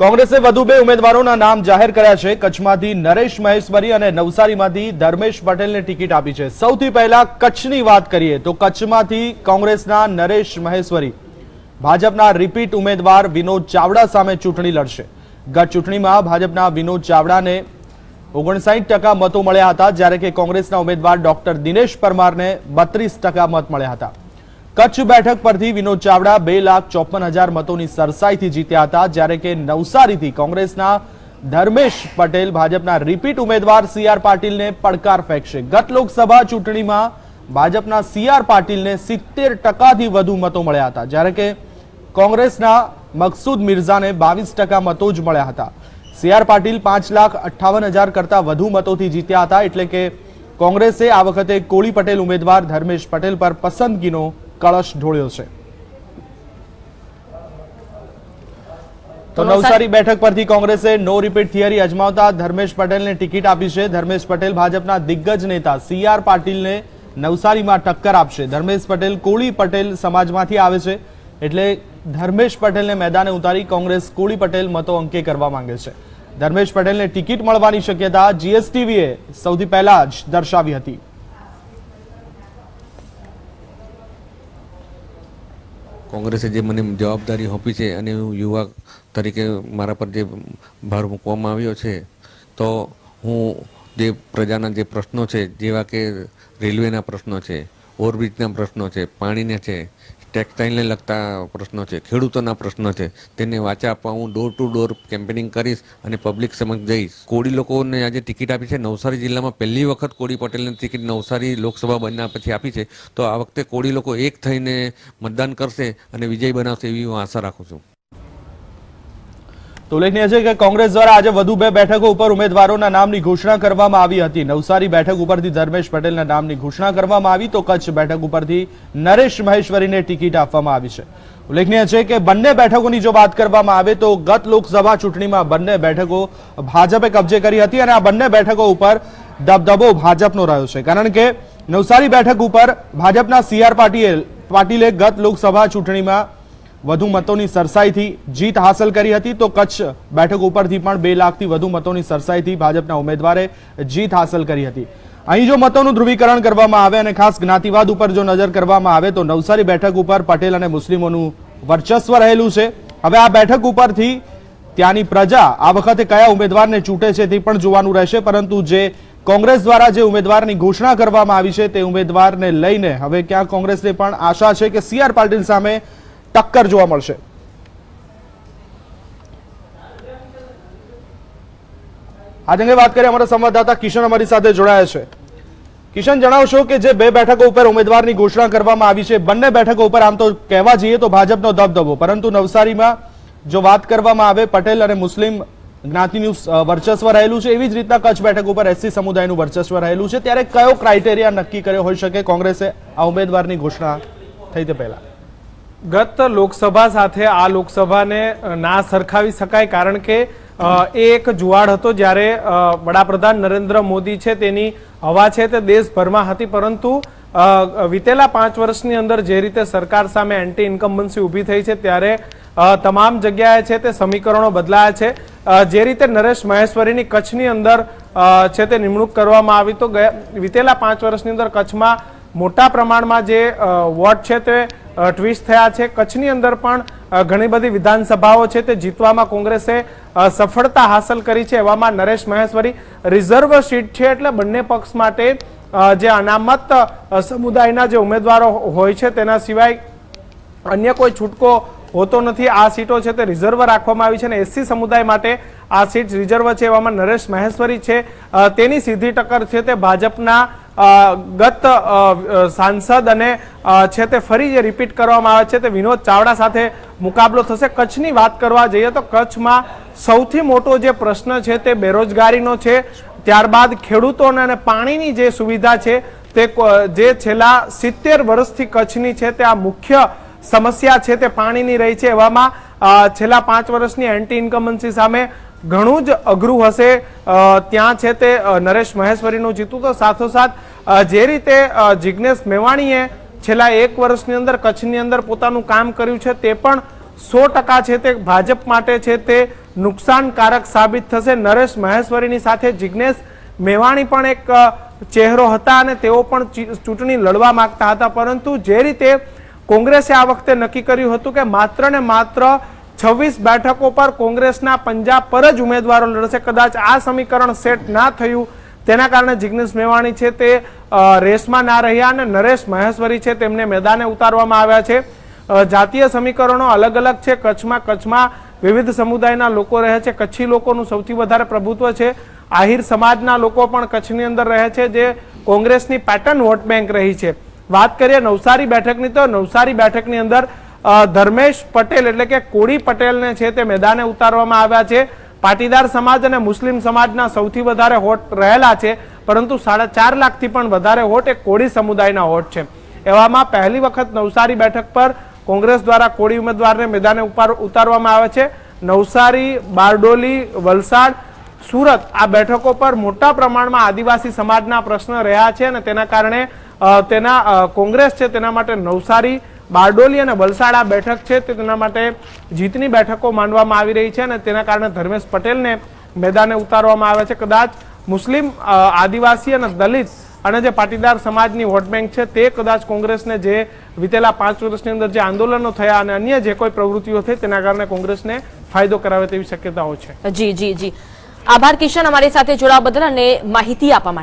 કોંગ્રેસે વધુ બે ઉમેદવારોના નામ જાહેર કર્યા છે. કચ્છમાંથી નરેશ મહેશ્વરી અને નવસારીમાંથી ધર્મેશ પટેલને ટિકિટ આપી છે. સૌથી પહેલા કચ્છની વાત કરીએ તો કચ્છમાંથી કોંગ્રેસના નરેશ મહેશ્વરી. ભાજપના રિપીટ ઉમેદવાર વિનોદ ચાવડા સામે ચૂંટણી લડશે. ગત ચૂંટણીમાં ભાજપના વિનોદ ચાવડાને ઓગણસાઠ ટકા મતો મળ્યા હતા, જ્યારે કે કોંગ્રેસના ઉમેદવાર ડોક્ટર દિનેશ પરમારને બત્રીસ ટકા મત મળ્યા હતા. કચ્છ બેઠક પરથી વિનોદ ચાવડા બે લાખ ચોપન હજાર મતોની સરસાઈથી જીત્યા હતા, જ્યારે કે નવસારીથી કોંગ્રેસના ધર્મેશ પટેલ ભાજપના રિપીટ ઉમેદવાર સીઆર પાટીલને પડકાર ફેંકશે. ગત લોકસભા ચૂંટણીમાં ભાજપના સીઆર પાટીલને સિત્તેર ટકાથી વધુ મતો મળ્યા હતા, જ્યારે કે કોંગ્રેસના મકસૂદ મિર્ઝાને બાવીસ ટકા મતો જ મળ્યા હતા. સીઆર પાટીલ પાંચ લાખ અઠ્ઠાવન હજાર કરતા વધુ મતોથી જીત્યા હતા, એટલે કે કોંગ્રેસે આ વખતે કોળી પટેલ ઉમેદવાર ધર્મેશ પટેલ પર પસંદગીનો કળશ ઢોળ્યો છે. તો નવસારી બેઠક પરથી કોંગ્રેસે નો રિપીટ થિયરી અજમાવતા ધર્મેશ પટેલને ટિકિટ આપી છે. ધર્મેશ પટેલ ભાજપના દિગ્ગજ નેતા સી આર પાટીલને નવસારીમાં ટક્કર આપશે. ધર્મેશ પટેલ કોળી પટેલ સમાજમાંથી આવે છે. એટલે ધર્મેશ પટેલને મેદાને ઉતારી કોંગ્રેસ કોળી પટેલ મતો અંકે કરવા માંગે છે. ધર્મેશ પટેલને ટિકિટ મળવાની શક્યતા જીએસટીવીએ સૌથી પહેલા જ દર્શાવી હતી. કોંગ્રેસે જે મને જવાબદારી સોંપી છે અને હું યુવા તરીકે મારા પર જે ભાર મૂકવામાં આવ્યો છે, તો હું જે પ્રજાના જે પ્રશ્નો છે, જેવા કે રેલવેના પ્રશ્નો છે, ઓવરબ્રિજના પ્રશ્નો છે, પાણીના છે ટેક્સટાઇલને લગતા પ્રશ્નો છે, ખેડૂતોના પ્રશ્નો છે, તેને વાચા આપવા હું ડોર ટુ ડોર કેમ્પેનિંગ કરીશ અને પબ્લિક સમક્ષ જઈશ. કોળી લોકોને આજે ટિકિટ આપી છે. નવસારી જિલ્લામાં પહેલી વખત કોળી પટેલને ટિકિટ નવસારી લોકસભા બન્યા પછી આપી છે. તો આ વખતે કોળી લોકો એક થઈને મતદાન કરશે અને વિજય બનાવશે એવી હું આશા રાખું છું. તો ઉલ્લેખનીય છે કે કોંગ્રેસ દ્વારા આજે વધુ બે બેઠકો ઉપર ઉમેદવારોના નામની ઘોષણા કરવામાં આવી હતી. નવસારી બેઠક ઉપરથી ધર્મેશ પટેલના નામની ઘોષણા કરવામાં આવી તો કચ્છ બેઠક ઉપરથી નરેશ મહેશ્વરીને ટિકિટ આપવામાં આવી છે. ઉલ્લેખનીય છે કે બંને બેઠકોની જો વાત કરવામાં આવે તો ગત લોકસભા ચૂંટણીમાં બંને બેઠકો ભાજપે કબજે કરી હતી અને આ બંને બેઠકો ઉપર દબદબો ભાજપનો રહ્યો છે. કારણ કે નવસારી બેઠક ઉપર ભાજપના સીઆર પાટીએ પાટીલ પાટીલે ગત લોકસભા ચૂંટણીમાં વધુ મતોની સરસાઈથી જીત હાંસલ કરી હતી, તો કચ્છ બેઠક ઉપરથી પણ બે લાખથી વધુ મતોની સરસાઈથી ભાજપના ઉમેદવારે જીત હાંસલ કરી હતી. અહીં જો મતોનું ધ્રુવીકરણ કરવામાં આવે અને ખાસ જ્ઞાતિવાદ ઉપર જો નજર કરવામાં આવે, તો નવસારી બેઠક ઉપર પટેલ અને મુસ્લિમોનું વર્ચસ્વ રહેલું છે. હવે આ બેઠક ઉપરથી ત્યાંની પ્રજા આ વખતે કયા ઉમેદવારને ચૂંટે છે તે પણ જોવાનું રહેશે, પરંતુ જે કોંગ્રેસ દ્વારા જે ઉમેદવારની ઘોષણા કરવામાં આવી છે, તે ઉમેદવારને લઈને હવે ક્યાં કોંગ્રેસને પણ આશા છે કે સીઆર પાટીલ સામે ટક્કર જોવા મળશે. આજ અંગે વાત કરીએ અમારા સંવાદદાતા કિશન અમારી સાથે જોડાયા છે. કિશન, જણાવશો કે જે બે બેઠકો ઉપર ઉમેદવારની ઘોષણા કરવામાં આવી છે, બંને બેઠકો ઉપર આમ તો કહેવા જઈએ તો ભાજપનો દબદબો, પરંતુ નવસારીમાં જો વાત કરવામાં આવે, પટેલ અને મુસ્લિમ જ્ઞાતિનું વર્ચસ્વ રહેલું છે. એવી જ રીતના કચ્છ બેઠક ઉપર એસસી સમુદાયનું વર્ચસ્વ રહેલું છે. ત્યારે કયો ક્રાઇટેરિયા નક્કી કર્યો હોઈ શકે? કોંગ્રેસે આ ઉમેદવારની ઘોષણા થઈ તે પહેલા. ગત લોકસભા સાથે આ લોકસભાને ના સરખાવી શકાય કારણ કે એ એક જુવાડ હતો જ્યારે વડાપ્રધાન નરેન્દ્ર મોદી છે તેની હવા છે તે દેશભરમાં હતી. પરંતુ વિતેલા પાંચ વર્ષની અંદર જે રીતે સરકાર સામે એન્ટી ઇન્કમ્બન્સી ઊભી થઈ છે ત્યારે તમામ જગ્યાએ છે તે સમીકરણો બદલાયા છે. જે રીતે નરેશ મહેશ્વરીની કચ્છની અંદર છે તે નિમણૂક કરવામાં આવી તો ગયા, વિતેલા પાંચ વર્ષની અંદર કચ્છમાં મોટા પ્રમાણમાં જે વોટ છે તે ટ્વિસ્ટ થયા છે. કચ્છની અંદર પણ ઘણી બધી વિધાનસભાઓ છે તે જીતવામાં કોંગ્રેસે સફળતા હાંસલ કરી છે એવામાં નરેશ મહેશ્વરી રિઝર્વ સીટ છે એટલે બંને પક્ષ માટે જે અનામત સમુદાયના જે ઉમેદવારો હોય છે તેના સિવાય અન્ય કોઈ છૂટકો હોતો નથી. આ સીટો છે તે રિઝર્વ રાખવામાં આવી છે અને એસસી સમુદાય માટે આ સીટ રિઝર્વ છે એવામાં નરેશ મહેશ્વરી છે. તેની સીધી ટક્કર છે તે ભાજપના ગત સાંસદ અને છે તે ફરી જે રિપીટ કરવામાં આવે છે તે વિનોદ ચાવડા સાથે મુકાબલો થશે. કચ્છની વાત કરવા જઈએ તો કચ્છમાં સૌથી મોટો જે પ્રશ્ન છે તે બેરોજગારીનો છે. ત્યારબાદ ખેડૂતોને અને પાણીની જે સુવિધા છે તે જે છેલ્લા સિત્તેર વર્ષથી કચ્છની છે તે આ મુખ્ય સમસ્યા છે તે પાણીની રહી છે. એવામાં છેલ્લા પાંચ વર્ષની એન્ટી ઇન્કમન્સી સામે ઘણું જ અઘરું હશે. ત્યાં છે તે નરેશ મહેશ્વરીનું જીતું તો સાથોસાથ જે રીતે જિજ્ઞેશ મેવાણીએ છેલ્લા એક વર્ષની અંદર કચ્છની અંદર પોતાનું કામ કર્યું છે તે પણ સો ટકા છે તે ભાજપ માટે છે તે નુકસાનકારક સાબિત થશે. નરેશ મહેશ્વરીની સાથે જિજ્ઞેશ મેવાણી પણ એક ચહેરો હતા અને તેઓ પણ ચૂંટણી લડવા માંગતા હતા. પરંતુ જે રીતે કોંગ્રેસે આ વખતે નક્કી કર્યું હતું કે માત્ર ને માત્ર છવ્વીસ બેઠકો પર કોંગ્રેસના પંજાબ પર જ ઉમેદવારો લડશે. કદાચ આ સમીકરણ સેટ ના થયું, તેના કારણે જિગ્નેશ મેવાણી છે તે રેસમાં ના રહ્યા અને નરેશ મહેશ્વરી છે તેમને મેદાને ઉતારવામાં આવ્યા છે. જાતીય સમીકરણો અલગ અલગ છે. કચ્છમાં કચ્છમાં વિવિધ સમુદાયના લોકો રહે છે. કચ્છી લોકોનું સૌથી વધારે પ્રભુત્વ છે. આહિર સમાજના લોકો પણ કચ્છની અંદર રહે છે, જે કોંગ્રેસની પેટર્ન વોટ બેંક રહી છે. વાત કરીએ નવસારી બેઠકની, તો નવસારી બેઠકની અંદર ધર્મેશ પટેલ એટલે કે કોળી પટેલને છે તે મેદાને ઉતારવામાં આવ્યા છે. પાટીદાર સમાજ અને મુસ્લિમ સમાજના સૌથી વધારે હોટ રહેલા છે, પરંતુ સાડા ચાર લાખથી પણ વધારે હોટ એ કોળી સમુદાયના હોટ છે. એવામાં પહેલી વખત નવસારી બેઠક પર કોંગ્રેસ દ્વારા કોળી ઉમેદવારને મેદાને ઉતારવામાં આવે છે. નવસારી, બારડોલી, વલસાડ, સુરત આ બેઠકો પર મોટા પ્રમાણમાં આદિવાસી સમાજના પ્રશ્ન રહ્યા છે અને તેના કારણે તેના કોંગ્રેસ છે તેના માટે નવસારી બારડોલી અને વલસાડ આ બેઠક છે તે તેના માટે જીતની બેઠકો માનવામાં આવી રહી છે અને તેના કારણે ધર્મેશ પટેલને મેદાને ઉતારવામાં આવે છે. કદાચ મુસ્લિમ આદિવાસી અને દલિત અને જે પાટીદાર સમાજની વોટ છે તે કદાચ કોંગ્રેસને જે વિતેલા પાંચ વર્ષની અંદર જે આંદોલનો થયા અને અન્ય જે કોઈ પ્રવૃત્તિઓ થઈ તેના કારણે કોંગ્રેસને ફાયદો કરાવે તેવી શક્યતાઓ છે. જી જી જી. આભાર કિશન અમારી સાથે જોડાવા બદલ અને માહિતી આપવા